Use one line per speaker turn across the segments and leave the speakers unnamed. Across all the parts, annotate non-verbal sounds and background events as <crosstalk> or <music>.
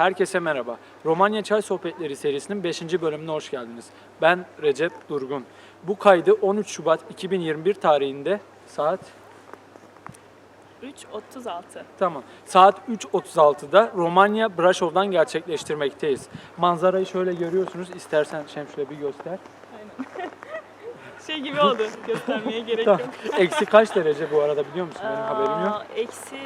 Herkese merhaba. Romanya Çay Sohbetleri serisinin 5. bölümüne hoş geldiniz. Ben Recep Durgun. Bu kaydı 13 Şubat 2021 tarihinde saat
3.36.
tamam saat 3.36'da Romanya Brașov'dan gerçekleştirmekteyiz. Manzarayı şöyle görüyorsunuz. İstersen Şemsüle bir göster.
Şey gibi oldu. Göstermeye gerek yok. <laughs>
Eksi kaç derece bu arada biliyor musun? Benim haberim yok.
Aa, Eksi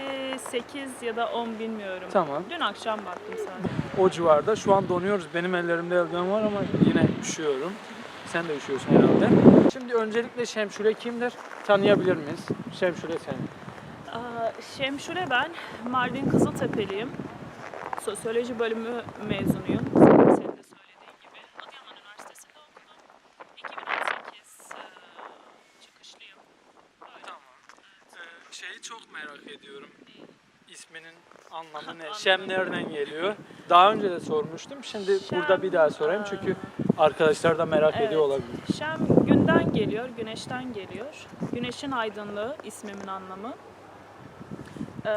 8 ya da 10 bilmiyorum.
Tamam.
Dün akşam baktım sadece.
O civarda. Şu an donuyoruz. Benim ellerimde eldiven var ama yine üşüyorum. Sen de üşüyorsun herhalde. Şimdi öncelikle Şemşure kimdir? Tanıyabilir miyiz? Şemşure sen.
Aa, Şemşure ben. Mardin Kızıltepeliyim. Sosyoloji bölümü mezunuyum. Senin de söylediğin gibi. Adıyaman Üniversitesi'nde okudum. 2018 e, çıkışlıyım. Böyle.
Tamam. Ee, şeyi çok merak ediyorum. İsminin anlamı ne? Şem nereden geliyor? Daha önce de sormuştum. Şimdi
Şem,
burada bir daha sorayım
aa,
çünkü arkadaşlar da merak
Evet.
ediyor olabilir.
Şem günden geliyor, güneşten geliyor. Güneşin aydınlığı ismimin anlamı. Ee,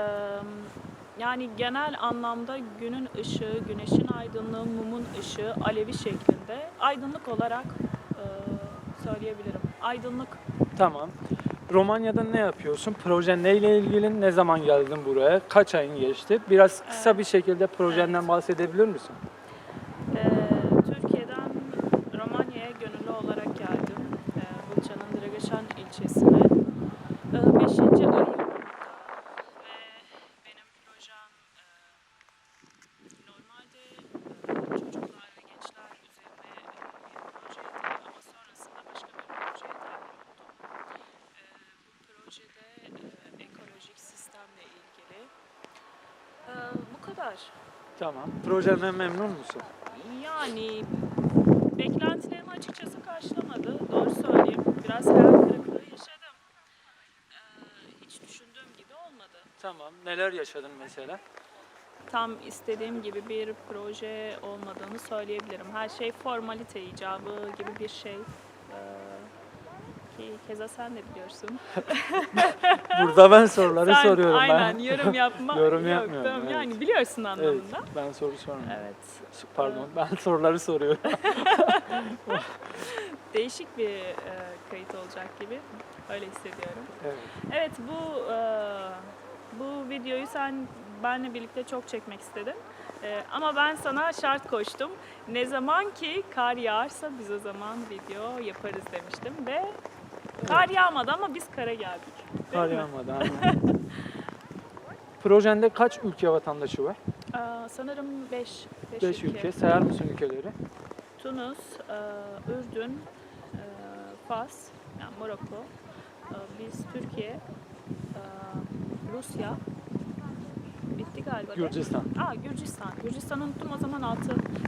yani genel anlamda günün ışığı, güneşin aydınlığı, mumun ışığı, alevi şeklinde aydınlık olarak e, söyleyebilirim. Aydınlık
Tamam. Romanya'da ne yapıyorsun? Proje neyle ilgili? Ne zaman geldin buraya? Kaç ayın geçti? Biraz kısa
Evet.
bir şekilde projenden bahsedebilir misin?
Ee, Türkiye'den Romanya'ya gönüllü olarak geldim. Ee, Bulça'nın Dragaşan ilçesine. Ee, beşinci ayım burada ve benim projem e, normalde e, çocuklar ve gençler üzerine e, bir projeydi ama sonrasında başka bir projeye dahil oldum. Ee, bu projede e, ekolojik sistemle ilgili. Ee, bu kadar.
Tamam. Projenden memnun musun?
Yani beklentilerimi açıkçası karşılamadı. Doğru söyleyeyim. Biraz hayal kırıklığı yaşadım. Ee, hiç düşündüğüm gibi olmadı.
Tamam. Neler yaşadın mesela?
Tam istediğim gibi bir proje olmadığını söyleyebilirim. Her şey formalite icabı gibi bir şey. Ee, ki keza sen de biliyorsun. <laughs>
Burada ben soruları
sen
soruyorum.
aynen
ben.
yorum yapma. <laughs>
Yorum
yok,
yapmıyorum,
tamam.
evet.
Yani biliyorsun
Evet,
anlamında.
ben soru sormuyorum.
Evet.
Pardon, ben <laughs> soruları soruyorum.
Değişik bir e, kayıt olacak gibi. Öyle hissediyorum.
evet.
Evet bu e, bu videoyu sen benle birlikte çok çekmek istedin. E, ama ben sana şart koştum. Ne zaman ki kar yağarsa biz o zaman video yaparız demiştim ve kar yağmadı ama biz kara geldik.
Kar yağmadı. <laughs> aynen. Projende kaç ülke vatandaşı var?
Aa, sanırım 5
5 ülke. Sayar mısın ülkeleri?
Tunus, e, Ürdün, e, Fas, yani Morocco, e, biz Türkiye, e, Rusya, bitti galiba.
Gürcistan.
Aa Gürcistan. Gürcistan'ı unuttum o zaman 6.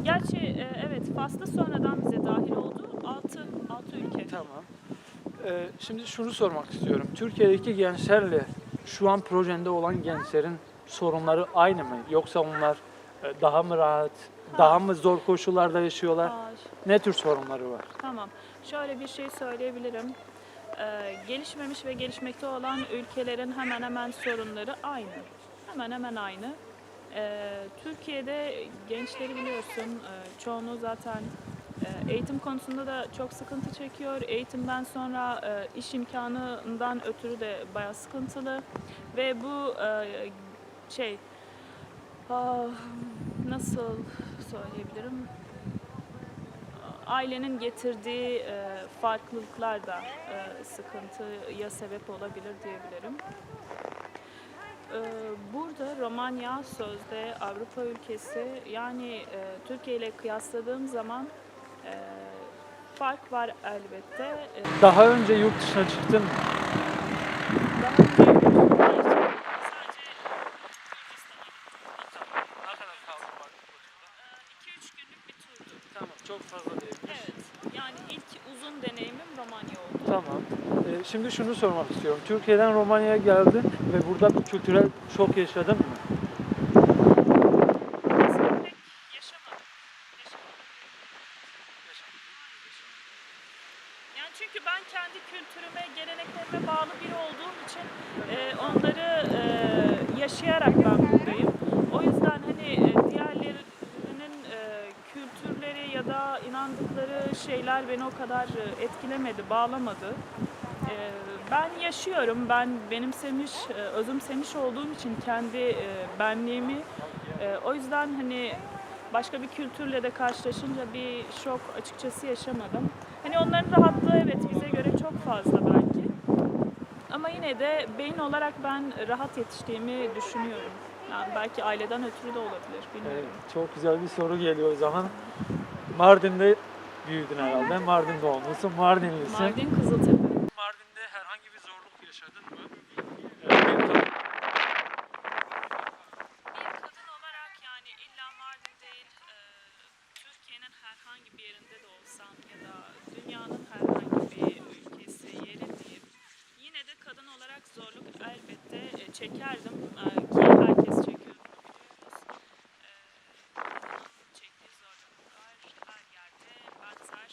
Gerçi e, evet Fas'ta sonradan bize dahil oldu. 6 6 ülke.
Tamam. Ee, şimdi şunu sormak istiyorum. Türkiye'deki gençlerle şu an projende olan gençlerin sorunları aynı mı? Yoksa onlar e, daha mı rahat, daha mı zor koşullarda yaşıyorlar? Ne tür sorunları var?
tamam. Şöyle bir şey söyleyebilirim. Ee, gelişmemiş ve gelişmekte olan ülkelerin hemen hemen sorunları aynı. Hemen hemen aynı. Ee, Türkiye'de gençleri biliyorsun, e, çoğunluğu zaten eğitim konusunda da çok sıkıntı çekiyor. Eğitimden sonra e, iş imkanından ötürü de bayağı sıkıntılı. Ve bu e, şey, ah, nasıl söyleyebilirim? ailenin getirdiği e, farklılıklar da sıkıntıya sebep olabilir diyebilirim. E, burada Romanya sözde Avrupa ülkesi yani Türkiye ile kıyasladığım zaman e, fark var elbette. E,
Daha önce yurt dışına çıktın mı?
daha önce sadece Gürcistan'a
Ne kadar kaldın bak
2-3 günlük bir turdu.
Tamam, çok fazla değil.
Evet, yani ilk uzun deneyimim Romanya oldu.
Tamam. Ee, şimdi şunu sormak istiyorum. Türkiye'den Romanya'ya geldin ve burada bir kültürel şok yaşadın mı?
Aslında pek yaşamadım. Yaşamadım. Yani çünkü ben kendi kültürüme, geleneklerime bağlı biri olduğum için e, onları e, yaşayarak ben buradayım. O yüzden hani e, diğerleri inandıkları şeyler beni o kadar e, etkilemedi, bağlamadı. Ee, Ben yaşıyorum, ben benimsemiş, e, özümsemiş olduğum için kendi e, benliğimi, e, o yüzden hani başka bir kültürle de karşılaşınca bir şok açıkçası yaşamadım. Hani onların rahatlığı evet bize göre çok fazla belki. Ama yine de beyin olarak ben rahat yetiştiğimi düşünüyorum. Yani belki aileden ötürü de olabilir, bilmiyorum.
Evet, çok güzel bir soru geliyor o zaman. Mardin'de büyüdün herhalde. Mardin doğumlusun, Mardinlisin.
Mardin Kızıltepe.
Mardin'de herhangi bir zorluk yaşadın mı? Ee, bir kadın-
Bir kadın olarak yani illa Mardin değil, e, Türkiye'nin herhangi bir yerinde de olsam ya da dünyanın herhangi bir ülkesi, yeri diyeyim. Yine de kadın olarak zorluk elbette e, çekerdim e, ki herkes çekiyor bunu biliyoruz. E, kadının çektiği zorluklar her yerde benzer.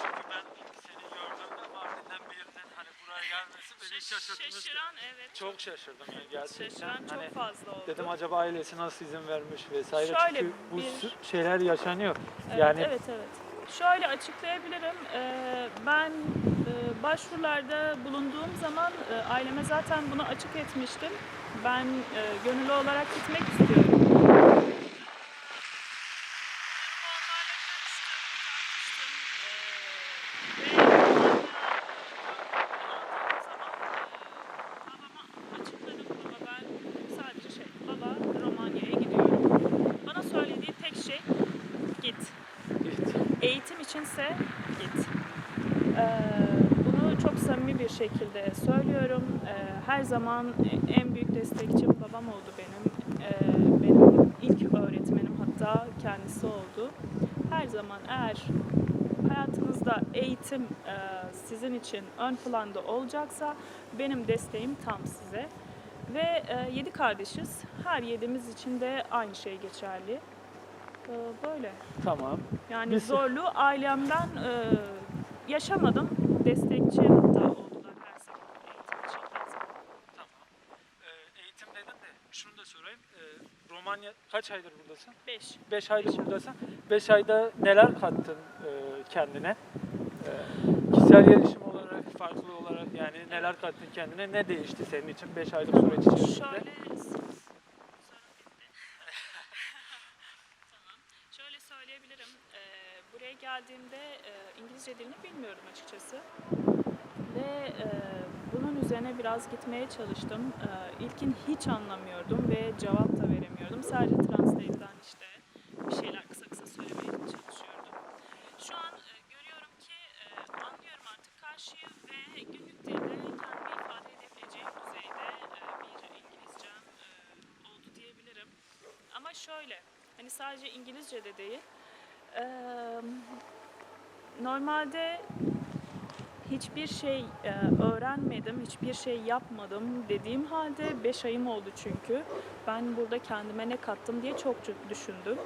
Çünkü ben ilk seni gördüğümde Mardin'den birinin hani buraya gelmesi beni
Şaş-
şaşırtmıştı.
Şaşıran evet.
Çok şaşırdım yani gerçekten.
Şaşıran çok
Hani
fazla oldu.
dedim acaba ailesi nasıl izin vermiş vesaire.
Şöyle
Çünkü bu
bir-
şeyler yaşanıyor.
Evet,
yani
evet evet. Şöyle açıklayabilirim. Ee, ben e, başvurularda bulunduğum zaman e, aileme zaten bunu açık etmiştim. Ben e, gönüllü olarak gitmek istiyorum. Onlarla görüştüm, tartıştım. Ee, ve babama açıkladım. Baba ben sadece şey, baba Romanya'ya gidiyorum. Bana söylediği tek şey git.
Git.
Eğitim içinse git. Ee, bunu çok samimi bir şekilde söylüyorum. Ee, her zaman en büyük destekçim babam oldu benim. Ee, benim ilk öğretmenim hatta kendisi oldu. Her zaman eğer hayatınızda eğitim e, sizin için ön planda olacaksa benim desteğim tam size. Ve e, yedi kardeşiz. Her yedimiz için de aynı şey geçerli. Ee, böyle.
Tamam.
Yani
Biz-
zorluğu ailemden e, yaşamadım. Destekçi hatta oldular her zaman. Eğitim için her zaman.
Tamam. Ee, eğitim dedin de şunu da sorayım. Ee, Romanya kaç aydır buradasın?
Beş.
5 aydır buradasın. 5 ayda neler kattın e, kendine? E, kişisel gelişim olarak, farklı olarak yani neler kattın kendine? Ne değişti senin için 5 aylık süreç içerisinde?
Şöyle sorun bitti. tamam. Şöyle söyleyebilirim. Ee, buraya geldiğimde e, İngilizce dilini bilmiyorum açıkçası. Ve e, bunun üzerine biraz gitmeye çalıştım. E, ilkin hiç anlamıyordum ve cevap da veremiyordum. Sadece Translate'den işte bir şeyler kısa kısa söylemeye çalışıyordum. Şu an e, görüyorum ki e, anlıyorum artık karşıyı ve günlük dilde kendimi ifade edebileceğim düzeyde e, bir İngilizcem e, oldu diyebilirim. Ama şöyle, hani sadece İngilizce de değil. E, normalde hiçbir şey e, öğrenmedim, hiçbir şey yapmadım dediğim halde 5 ayım oldu çünkü. Ben burada kendime ne kattım diye çok düşündüm.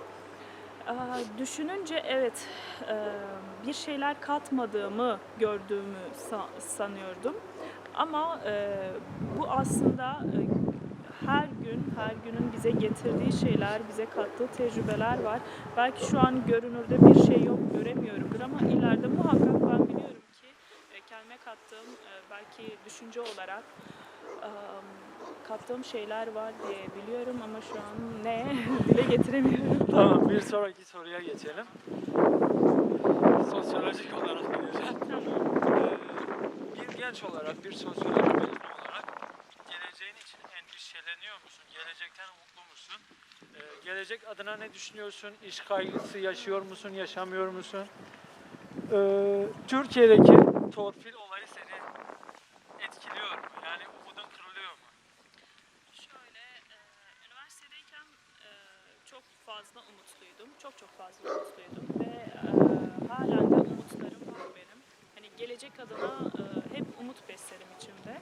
Ee, düşününce evet e, bir şeyler katmadığımı gördüğümü sa- sanıyordum. Ama e, bu aslında gün, her günün bize getirdiği şeyler, bize kattığı tecrübeler var. Belki şu an görünürde bir şey yok, göremiyorumdur ama ileride muhakkak ben biliyorum ki e, kendime kattığım e, belki düşünce olarak kattığım şeyler var diye biliyorum ama şu an ne <laughs> dile getiremiyorum.
Tamam bir sonraki soruya geçelim. Sosyolojik olarak gideceğim. Ee, bir genç olarak, bir sosyoloji mezunu olarak geleceğin için endişeleniyor musun? Gelecekten mutlu musun? Ee, gelecek adına ne düşünüyorsun? İş kaygısı yaşıyor musun, yaşamıyor musun? Ee, Türkiye'deki torpil olayı seni etkiliyor mu? Yani umudun kırılıyor mu?
Şöyle, e, üniversitedeyken e, çok fazla umutluydum. Çok çok fazla umutluydum ve e, halen de umutlarım var benim. Hani gelecek adına e, hep umut beslerim içimde.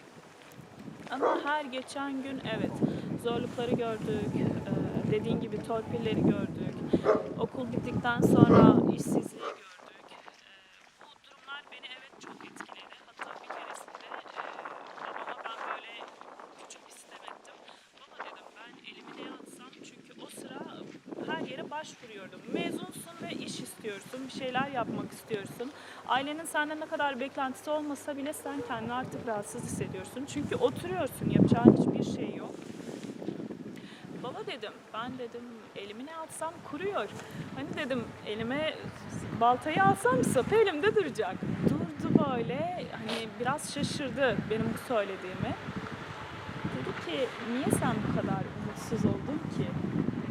Ama her geçen gün evet zorlukları gördük, dediğin gibi torpilleri gördük. Okul bittikten sonra işsizliği gördük. E, bu durumlar beni evet çok etkiledi. Hatta bir keresinde e, babama ben böyle küçük bir sitem ettim. Baba dedim ben elimi neye atsam çünkü o sıra her yere başvuruyordum. Mezunsun ve iş istiyorsun, bir şeyler yapmak istiyorsun. Ailenin senden ne kadar beklentisi olmasa bile sen kendini artık rahatsız hissediyorsun. Çünkü oturuyorsun, yapacağın hiçbir şey yok. Dedim, ben dedim elimi ne atsam kuruyor. Hani dedim elime baltayı alsam sapı elimde duracak. Durdu böyle, hani biraz şaşırdı benim bu söylediğimi. Dedi ki niye sen bu kadar umutsuz oldun ki?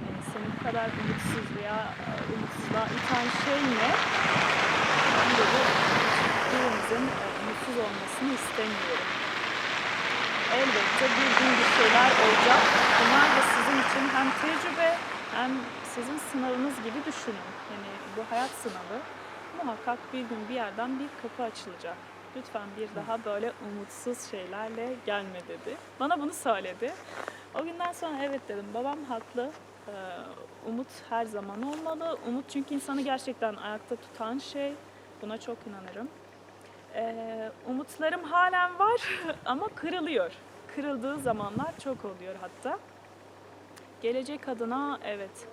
Yani seni bu kadar umutsuz veya e, umutsuzluğa iten şey ne? Ben dedi birimizin e, umutsuz olmasını istemiyorum. Elbette bir gün bir şeyler olacak. Bunlar da sizin için hem tecrübe hem sizin sınavınız gibi düşünün. Yani bu hayat sınavı muhakkak bir gün bir yerden bir kapı açılacak. Lütfen bir daha böyle umutsuz şeylerle gelme dedi. Bana bunu söyledi. O günden sonra evet dedim babam haklı. Ee, Umut her zaman olmalı. Umut çünkü insanı gerçekten ayakta tutan şey. Buna çok inanırım. Ee, umutlarım halen var <laughs> ama kırılıyor. Kırıldığı zamanlar çok oluyor hatta. Gelecek adına evet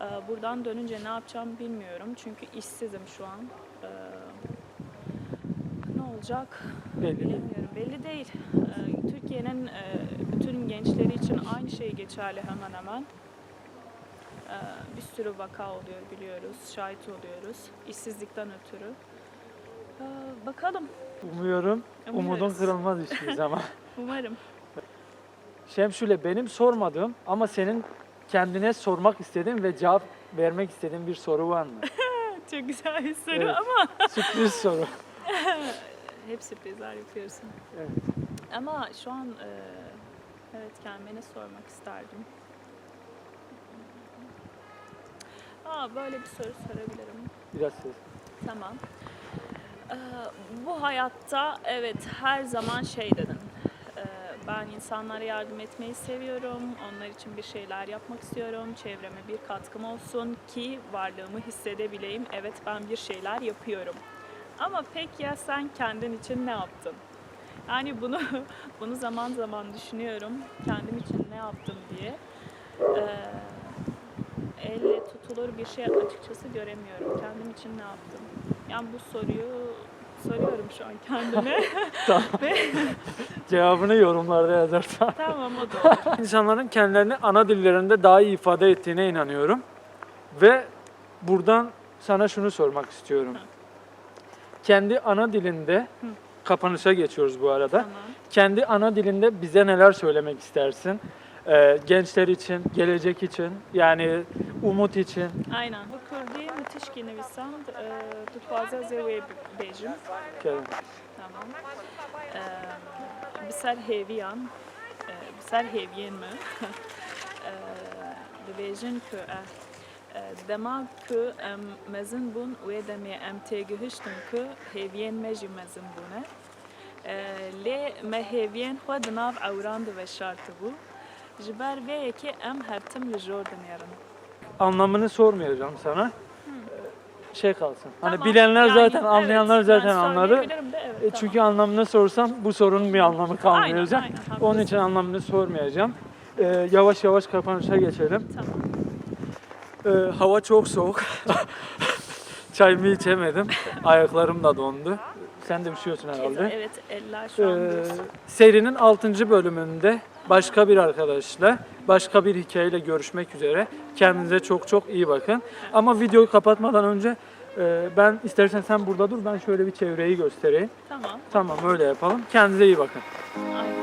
e, buradan dönünce ne yapacağım bilmiyorum. Çünkü işsizim şu an. Ee, ne olacak
Belli
bilemiyorum. Belli değil. Ee, Türkiye'nin e, bütün gençleri için aynı şey geçerli hemen hemen. Ee, bir sürü vaka oluyor biliyoruz, şahit oluyoruz işsizlikten ötürü. Ee, bakalım,
Umuyorum umudun
Umuyoruz.
kırılmaz hiçbir zaman. <laughs> <laughs>
umarım.
Şemsüle benim sormadığım ama senin kendine sormak istediğin ve cevap vermek istediğin bir soru var mı? <laughs>
Çok güzel bir soru
Evet.
ama
Sürpriz soru.
hep sürprizler yapıyorsun.
Evet.
Ama şu an e, evet kendime sormak isterdim. Aa, böyle bir soru sorabilirim.
Biraz ses.
Tamam. Ee, bu hayatta evet her zaman şey dedin. Ee, ben insanlara yardım etmeyi seviyorum. Onlar için bir şeyler yapmak istiyorum. Çevreme bir katkım olsun ki varlığımı hissedebileyim. Evet ben bir şeyler yapıyorum. Ama peki ya sen kendin için ne yaptın? Yani bunu <laughs> bunu zaman zaman düşünüyorum. Kendim için ne yaptım diye. Ee, elle tutulur bir şey açıkçası göremiyorum. Kendim için ne yaptım? Yani bu soruyu soruyorum şu an kendime. <laughs>
Tamam. <laughs>
Ve
Cevabını yorumlarda yazarsan.
tamam o da olur. <laughs>
İnsanların kendilerini ana dillerinde daha iyi ifade ettiğine inanıyorum. Ve buradan sana şunu sormak istiyorum. Kendi ana dilinde, kapanışa geçiyoruz bu arada.
Tamam.
Kendi ana dilinde bize neler söylemek istersin? e, gençler için, gelecek için, yani umut için.
Aynen. Bu kurdi müthiş ki nevisam e, tutvaza zewe bejim.
Tamam.
E, Biser heviyan. E, Biser heviyen mi? Dibejin <laughs> ki dema ki mezin bun ve demeye em tegihiştim ki heviyen meji mezin bune. Lê me hêviyên xwe di nav ewran diveşartibû Ji ber vê yekê em heftim li jor dinêrin.
Anlamını sormayacağım sana. Hı. Şey kalsın. Hani
tamam.
Hani bilenler
yani,
zaten,
evet,
anlayanlar zaten anladı.
De, evet,
e, çünkü tamam. anlamını sorsam bu sorunun bir anlamı kalmayacak.
Aynen,
aynen,
Onun
için anlamını sormayacağım. Ee, yavaş yavaş kapanışa geçelim.
Tamam.
Ee, hava çok soğuk. <laughs> Çayımı içemedim. Ayaklarım da dondu. Sen de üşüyorsun şey herhalde.
Evet, eller şu an
ee, Serinin 6. bölümünde başka bir arkadaşla, başka bir hikayeyle görüşmek üzere. Kendinize çok çok iyi bakın. Ama videoyu kapatmadan önce e, ben istersen sen burada dur, ben şöyle bir çevreyi göstereyim.
Tamam.
Tamam öyle yapalım. Kendinize iyi bakın.
Aynen.